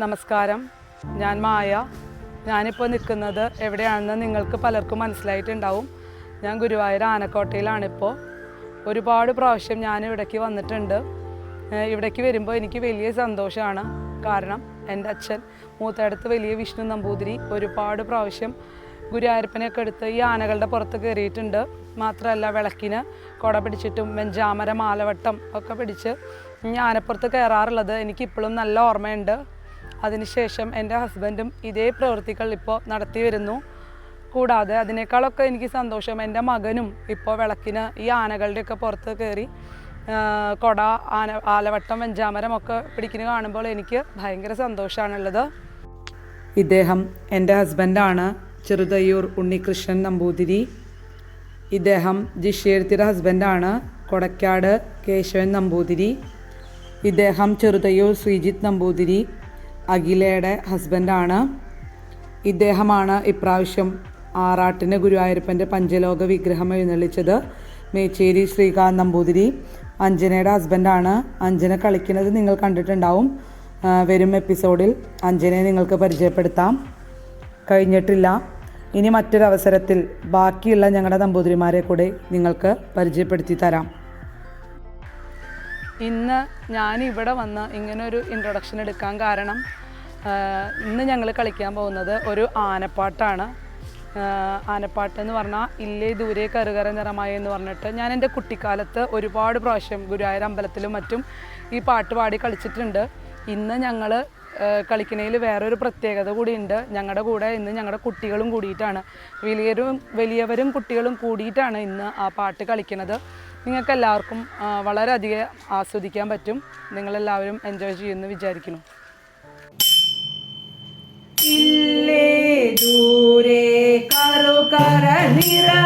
നമസ്കാരം. ഞാൻ മായ. ഞാനിപ്പോൾ നിൽക്കുന്നത് എവിടെയാണെന്ന് നിങ്ങൾക്ക് പലർക്കും മനസ്സിലായിട്ടുണ്ടാവും. ഞാൻ ഗുരുവായൂർ ആനക്കോട്ടയിലാണിപ്പോൾ ഒരുപാട് പ്രാവശ്യം ഞാൻ ഇവിടേക്ക് വന്നിട്ടുണ്ട്. ഇവിടേക്ക് വരുമ്പോൾ എനിക്ക് വലിയ സന്തോഷമാണ്. കാരണം എന്റെ അച്ഛൻ മൂത്തടുത്ത് വലിയ വിഷ്ണു നമ്പൂതിരി ഒരുപാട് പ്രാവശ്യം ഗുരുവായൂരപ്പനെയൊക്കെ എടുത്ത് ഈ ആനകളുടെ പുറത്ത് കയറിയിട്ടുണ്ട്. മാത്രമല്ല വിളക്കിന് കുട പിടിച്ചിട്ടും വെഞ്ചാമര മാലവട്ടം ഒക്കെ പിടിച്ച് ഈ ആനപ്പുറത്ത് കയറാറുള്ളത് എനിക്കിപ്പോഴും നല്ല ഓർമ്മയുണ്ട്. അതിനുശേഷം എന്റെ ഹസ്ബൻഡും ഇതേ പ്രവൃത്തികൾ ഇപ്പോൾ നടത്തി വരുന്നു. കൂടാതെ അതിനേക്കാളൊക്കെ എനിക്ക് സന്തോഷം എന്റെ മകനും ഇപ്പോൾ വിളക്കിന് ഈ ആനകളുടെയൊക്കെ പുറത്ത് കയറി കൊട ആന ആലവട്ടം വെഞ്ചാമരം ഒക്കെ പിടിക്കുന്ന കാണുമ്പോൾ എനിക്ക് ഭയങ്കര സന്തോഷമാണുള്ളത്. ഇദ്ദേഹം എന്റെ ഹസ്ബൻഡാണ്. ചെറുതയ്യൂർ ഉണ്ണികൃഷ്ണൻ നമ്പൂതിരി. ഇദ്ദേഹം ജിഷേർത്തിയുടെ ഹസ്ബൻഡാണ്. കൊടക്കാട് കേശവൻ നമ്പൂതിരി. ഇദ്ദേഹം ചെറുതയ്യൂർ ശ്രീജിത്ത് നമ്പൂതിരി. അഖിലയുടെ ഹസ്ബൻഡാണ്. ഇദ്ദേഹമാണ് ഇപ്രാവശ്യം ആറാട്ടിന് ഗുരുവായൂരപ്പന്റെ പഞ്ചലോക വിഗ്രഹം എഴുന്നള്ളിച്ചത്. മേച്ചേരി ശ്രീകാന്ത് നമ്പൂതിരി അഞ്ജനയുടെ ഹസ്ബൻഡാണ്. അഞ്ജന കളിക്കുന്നത് നിങ്ങൾ കണ്ടിട്ടുണ്ടാവും. വരും എപ്പിസോഡിൽ അഞ്ജനയെ നിങ്ങൾക്ക് പരിചയപ്പെടുത്താം. കഴിഞ്ഞിട്ടില്ല. ഇനി മറ്റൊരവസരത്തിൽ ബാക്കിയുള്ള ഞങ്ങളുടെ നമ്പൂതിരിമാരെ കൂടെ നിങ്ങൾക്ക് പരിചയപ്പെടുത്തി തരാം. ഇന്ന് ഞാൻ ഇവിടെ വന്ന് ഇങ്ങനൊരു ഇൻട്രൊഡക്ഷൻ എടുക്കാൻ കാരണം ഇന്ന് ഞങ്ങൾ കളിക്കാൻ പോകുന്നത് ഒരു ആനപ്പാട്ടാണ്. ആനപ്പാട്ട് എന്ന് പറഞ്ഞാൽ ഇല്ലേ ദൂരെ കറുകര നിറമായി എന്ന് പറഞ്ഞിട്ട് ഞാൻ എന്റെ കുട്ടിക്കാലത്ത് ഒരുപാട് പ്രാവശ്യം ഗുരുവായൂർ അമ്പലത്തിലും മറ്റും ഈ പാട്ട് പാടി കളിച്ചിട്ടുണ്ട്. ഇന്ന് ഞങ്ങൾ കളിക്കുന്നതിൽ വേറൊരു പ്രത്യേകത കൂടിയുണ്ട്. ഞങ്ങളുടെ കൂടെ ഇന്ന് ഞങ്ങളുടെ കുട്ടികളും കൂടിയിട്ടാണ്. വലിയവരും വലിയവരും കുട്ടികളും കൂടിയിട്ടാണ് ഇന്ന് ആ പാട്ട് കളിക്കുന്നത് നിങ്ങൾക്ക് എല്ലാവർക്കും വളരെയധികം ആസ്വദിക്കാൻ പറ്റും. നിങ്ങളെല്ലാവരും എൻജോയ് ചെയ്യുമെന്ന് വിചാരിക്കുന്നു. ഇല്ലേ ദൂരെ കറുകര നിറമായി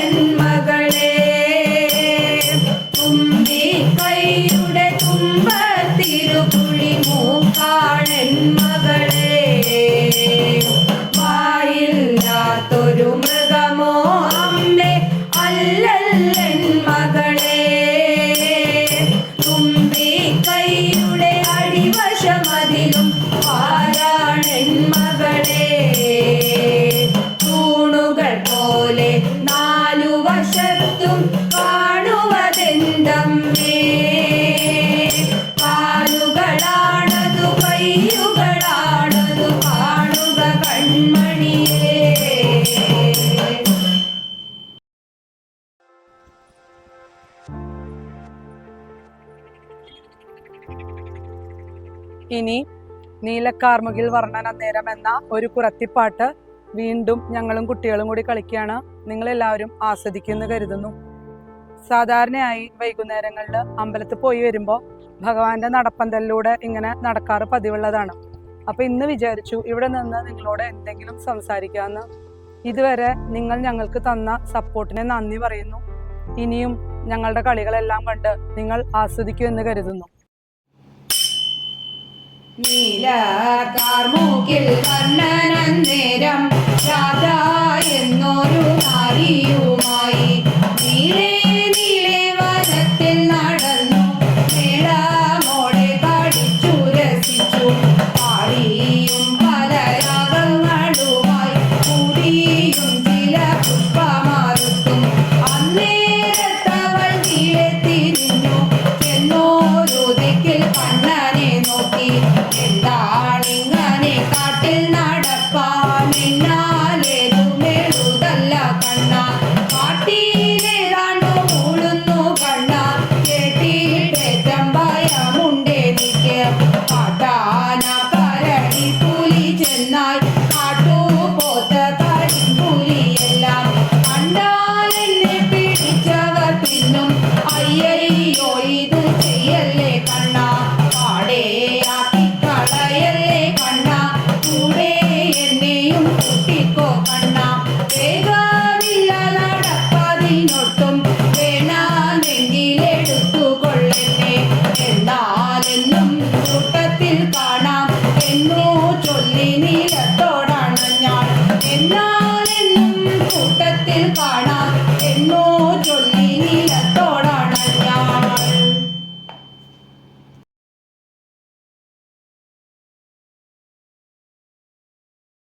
ഇനി നീലക്കാർമുകിൽ വർണന നേരം എന്ന ഒരു കുറത്തിപ്പാട്ട് വീണ്ടും ഞങ്ങളും കുട്ടികളും കൂടി കളിക്കുകയാണ്. നിങ്ങളെല്ലാവരും ആസ്വദിക്കുമെന്ന് കരുതുന്നു. സാധാരണയായി വൈകുന്നേരങ്ങളിൽ അമ്പലത്തിൽ പോയി വരുമ്പോൾ ഭഗവാന്റെ നടപ്പന്തലിലൂടെ ഇങ്ങനെ നടക്കാറ് പതിവുള്ളതാണ്. അപ്പൊ ഇന്ന് വിചാരിച്ചു ഇവിടെ നിന്ന് നിങ്ങളോട് എന്തെങ്കിലും സംസാരിക്കാമെന്ന്. ഇതുവരെ നിങ്ങൾ ഞങ്ങൾക്ക് തന്ന സപ്പോർട്ടിനെ നന്ദി പറയുന്നു. ഇനിയും ഞങ്ങളുടെ കളികളെല്ലാം കണ്ട് നിങ്ങൾ ആസ്വദിക്കുമെന്ന് കരുതുന്നു. നീലകാർമൂക്കിൽ കണ്ണനന്നേരം രാധ എന്നൊരു നാരിയുമായി